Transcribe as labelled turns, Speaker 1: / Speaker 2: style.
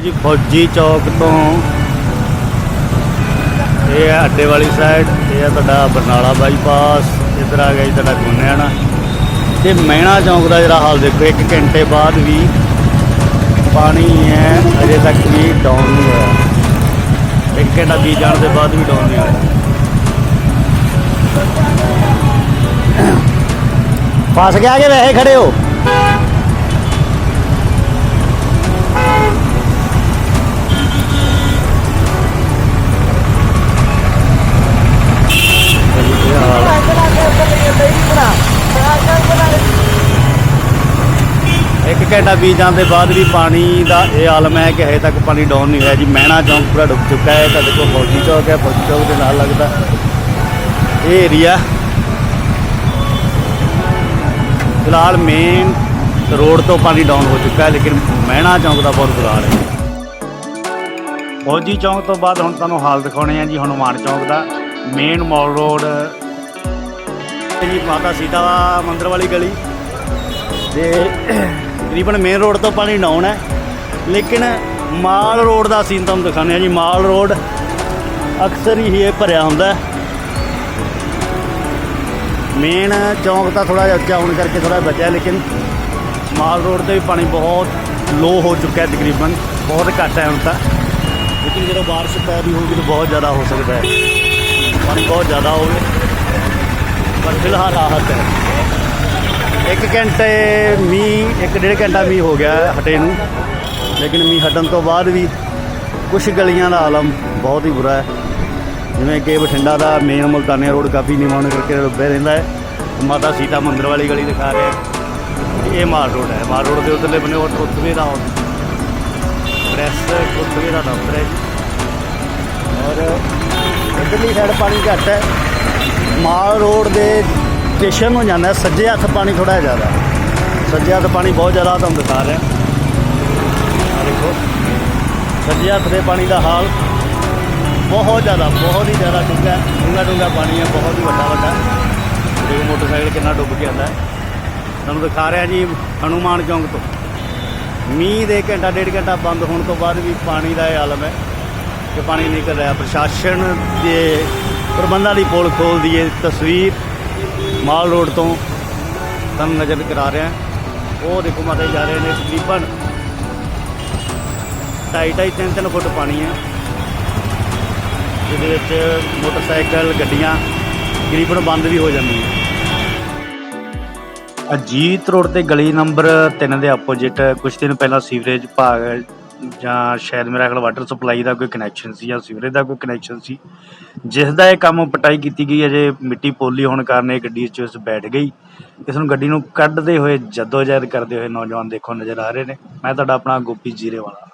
Speaker 1: ਜੀ ਫੌਜੀ ਚੌਕ ਤੋਂ। ਇਹ ਹੈ ਅੱਡੇ ਵਾਲੀ ਸਾਈਡ ਇਹ ਹੈ ਤੁਹਾਡਾ ਬਰਨਾਲਾ ਬਾਈਪਾਸ ਇੱਧਰ ਆ ਗਿਆ ਜੀ ਤੁਹਾਡਾ ਗੁੰਨਿਆਣਾ। ਤੇ ਮਹਿਣਾ ਚੌਂਕ ਦਾ ਜਿਹੜਾ ਹਾਲ ਦੇਖੋ 1 ਘੰਟੇ ਬਾਅਦ ਵੀ ਪਾਣੀ ਹੈ, ਅਜੇ ਤੱਕ ਵੀ ਡਾਊਨ ਨਹੀਂ ਹੋਇਆ। ਇੱਕ ਘੰਟਾ ਬੀਤ ਜਾਣ ਦੇ ਬਾਅਦ ਵੀ ਡਾਊਨ ਨਹੀਂ ਹੋਇਆ। ਫਸ ਗਿਆ ਕਿ ਵੈਸੇ ਖੜੇ ਹੋ? ਇੱਕ ਘੰਟਾ ਬੀਤ ਜਾਣ ਦੇ ਬਾਅਦ ਵੀ ਪਾਣੀ ਦਾ ਇਹ ਆਲਮ ਹੈ ਕਿ ਹਜੇ ਤੱਕ ਪਾਣੀ ਡਾਊਨ ਨਹੀਂ ਹੋਇਆ ਜੀ। ਮਹਿਣਾ ਚੌਂਕ ਪੂਰਾ ਡੁੱਬ ਚੁੱਕਾ ਹੈ, ਤੁਹਾਡੇ ਕੋਲ ਫੌਜੀ ਚੌਕ ਹੈ, ਫੌਜੀ ਚੌਕ ਦੇ ਨਾਲ ਲੱਗਦਾ। ਇਹ ਏਰੀਆ ਫਿਲਹਾਲ ਮੇਨ ਰੋਡ ਤੋਂ ਪਾਣੀ ਡਾਊਨ ਹੋ ਚੁੱਕਾ ਹੈ, ਲੇਕਿਨ ਮਹਿਣਾ ਚੌਂਕ ਦਾ ਬਹੁਤ ਬੁਰਾ ਹਾਲ ਹੈ। ਫੌਜੀ ਚੌਂਕ ਤੋਂ ਬਾਅਦ ਹੁਣ ਤੁਹਾਨੂੰ ਹਾਲ ਦਿਖਾਉਣੇ ਆ ਜੀ, ਹਨੂਮਾਨ ਚੌਂਕ ਦਾ ਮੇਨ ਮਾਲ ਰੋਡ ਜੀ ਮਾਤਾ ਸੀਤਾ ਮੰਦਰ ਵਾਲੀ ਗਲੀ। ਤੇ ਤਕਰੀਬਨ ਮੇਨ ਰੋਡ ਤੋਂ ਪਾਣੀ ਡਾਊਨ ਹੈ। ਲੇਕਿਨ ਮਾਲ ਰੋਡ ਦਾ ਸੀਨ ਤੁਹਾਨੂੰ ਦਿਖਾਉਂਦੇ ਆ ਜੀ। ਮਾਲ ਰੋਡ ਅਕਸਰ ਹੀ ਇਹ ਭਰਿਆ ਹੁੰਦਾ ਮੇਨ ਚੌਂਕ ਤਾਂ ਥੋੜਾ ਜਿਹਾ ਉੱਚਾ ਹੋਣ ਕਰਕੇ ਥੋੜਾ ਬਚਿਆ, ਲੇਕਿਨ ਮਾਲ ਰੋਡ ਤੇ ਵੀ ਪਾਣੀ ਬਹੁਤ ਲੋ ਹੋ ਚੁੱਕਾ ਹੈ ਤਕਰੀਬਨ। ਬਹੁਤ ਘੱਟ ਹੈ ਹੁਣ ਤਾਂ। ਲੇਕਿਨ ਜਦੋਂ ਬਾਰਿਸ਼ ਪੈ ਰਹੀ ਹੋਊਗੀ ਤਾਂ ਬਹੁਤ ਜ਼ਿਆਦਾ ਹੋ ਸਕਦਾ ਹੈ। ਪਾਣੀ ਬਹੁਤ ਜ਼ਿਆਦਾ ਹੋਵੇ। ਪਰ ਫਿਲਹਾਲ ਰਾਹਤ ਹੈ। ਇੱਕ ਘੰਟੇ ਮੀਂਹ, ਇੱਕ ਡੇਢ ਘੰਟਾ ਮੀਂਹ ਹੋ ਗਿਆ ਹਟੇ ਨੂੰ। ਲੇਕਿਨ ਮੀਂਹ ਹਟਣ ਤੋਂ ਬਾਅਦ ਵੀ ਕੁਝ ਗਲੀਆਂ ਦਾ ਆਲਮ ਬਹੁਤ ਹੀ ਬੁਰਾ ਹੈ। ਜਿਵੇਂ ਕਿ ਬਠਿੰਡਾ ਦਾ ਮੇਨ ਮੁਲਤਾਨੀਆ ਰੋਡ ਕਾਫੀ ਨੀਵਾਂ ਕਰਕੇ ਡੁੱਬਿਆ ਰਹਿੰਦਾ ਹੈ। ਮਾਤਾ ਸੀਤਾ ਮੰਦਿਰ ਵਾਲੀ ਗਲੀ ਦਿਖਾ ਰਿਹਾ ਇਹ ਮਾਲ ਰੋਡ ਹੈ। ਮਾਲ ਰੋਡ ਦੇ ਉਧਰਲੇ ਬੰਨੇ ਉਹ ਰੁਤਬੇ ਦਾ ਪ੍ਰੈਸ ਰੁਤਬੇ ਦਾ ਦਫ਼ਤਰ ਹੈ ਔਰ ਇੱਧਰਲੀ ਸਾਈਡ ਪਾਣੀ ਘੱਟ ਹੈ। ਮਾਲ ਰੋਡ ਦੇ ਸਟੇਸ਼ਨ ਨੂੰ ਜਾਂਦਾ, ਸੱਜੇ ਹੱਥ ਪਾਣੀ ਥੋੜਾ ਜ਼ਿਆਦਾ। ਸੱਜੇ ਹੱਥ ਪਾਣੀ ਬਹੁਤ ਜ਼ਿਆਦਾ ਤੁਹਾਨੂੰ ਦਿਖਾ ਰਿਹਾ। ਆਹ ਦੇਖੋ। ਸੱਜੇ ਹੱਥ ਦੇ ਪਾਣੀ ਦਾ ਹਾਲ ਬਹੁਤ ਜ਼ਿਆਦਾ, ਬਹੁਤ ਹੀ ਜ਼ਿਆਦਾ ਡੂੰਘਾ ਡੂੰਘਾ ਡੂੰਘਾ ਪਾਣੀ ਹੈ, ਬਹੁਤ ਹੀ ਵੱਡਾ ਵੱਡਾ। ਦੇਖੋ, ਮੋਟਰਸਾਈਕਲ ਕਿੰਨਾ ਡੁੱਬ ਕੇ ਆਉਂਦਾ ਹੈ। ਤੁਹਾਨੂੰ ਦਿਖਾ ਰਿਹਾ ਜੀ ਹਨੂਮਾਨ ਚੌਂਕ ਤੋਂ। ਮੀਂਹ ਦੇ ਘੰਟਾ, ਡੇਢ ਘੰਟਾ ਬੰਦ ਹੋਣ ਤੋਂ ਬਾਅਦ ਵੀ ਪਾਣੀ ਦਾ ਇਹ ਆਲਮ ਹੈ ਕਿ ਪਾਣੀ ਨਿਕਲ ਰਿਹਾ। ਪ੍ਰਸ਼ਾਸਨ ਦੇ ਪ੍ਰਬੰਧਾਂ ਦੀ ਪੋਲ ਖੋਲ ਹੈ। ਤਸਵੀਰ ਮਾਲ ਰੋਡ ਤੋਂ ਤੁਹਾਨੂੰ ਨਜ਼ਰ ਕਰਾ ਰਿਹਾ ਉਹ ਦੇਖੋ ਮਾਤਾ ਜਾ ਰਹੇ ਨੇ ਤਕਰੀਬਨ ਢਾਈ ਢਾਈ, ਤਿੰਨ ਤਿੰਨ ਫੁੱਟ ਪਾਣੀ ਹੈ। ਜਿਹਦੇ ਵਿੱਚ ਮੋਟਰਸਾਈਕਲ, ਗੱਡੀਆਂ ਤਕਰੀਬਨ ਬੰਦ ਵੀ ਹੋ ਜਾਂਦੀਆਂ। ਅਜੀਤ ਰੋਡ ਤੇ ਗਲੀ ਨੰਬਰ 3 ਦੇ ਆਪੋਜ਼ਿਟ ਕੁਝ ਦਿਨ ਪਹਿਲਾਂ ਸੀਵਰੇਜ ਭਾਗ ਜਾਂ ਸ਼ਾਇਦ ਮੇਰਾ ਖਿਆਲ ਵਾਟਰ ਸਪਲਾਈ ਦਾ ਕੋਈ ਕਨੈਕਸ਼ਨ ਸੀ ਜਾਂ ਸੀਵਰੇਜ ਦਾ ਕੋਈ ਕਨੈਕਸ਼ਨ ਸੀ। ਜਿਸ ਦਾ ਇਹ ਕੰਮ ਪਟਾਈ ਕੀਤੀ ਗਈ, ਅਜੇ ਮਿੱਟੀ ਪੋਲੀ ਹੋਣ ਕਾਰਨ ਇਹ ਗੱਡੀ 'ਚ ਉਸ ਬੈਠ ਗਈ। ਇਸ ਨੂੰ ਗੱਡੀ ਨੂੰ ਕੱਢਦੇ ਹੋਏ, ਜਦੋਜਹਿਦ ਕਰਦੇ ਹੋਏ ਨੌਜਵਾਨ ਦੇਖੋ ਨਜ਼ਰ ਆ ਰਹੇ ਨੇ। ਮੈਂ ਤੁਹਾਡਾ ਆਪਣਾ ਗੋਪੀ ਜੀਰੇ ਵਾਲਾ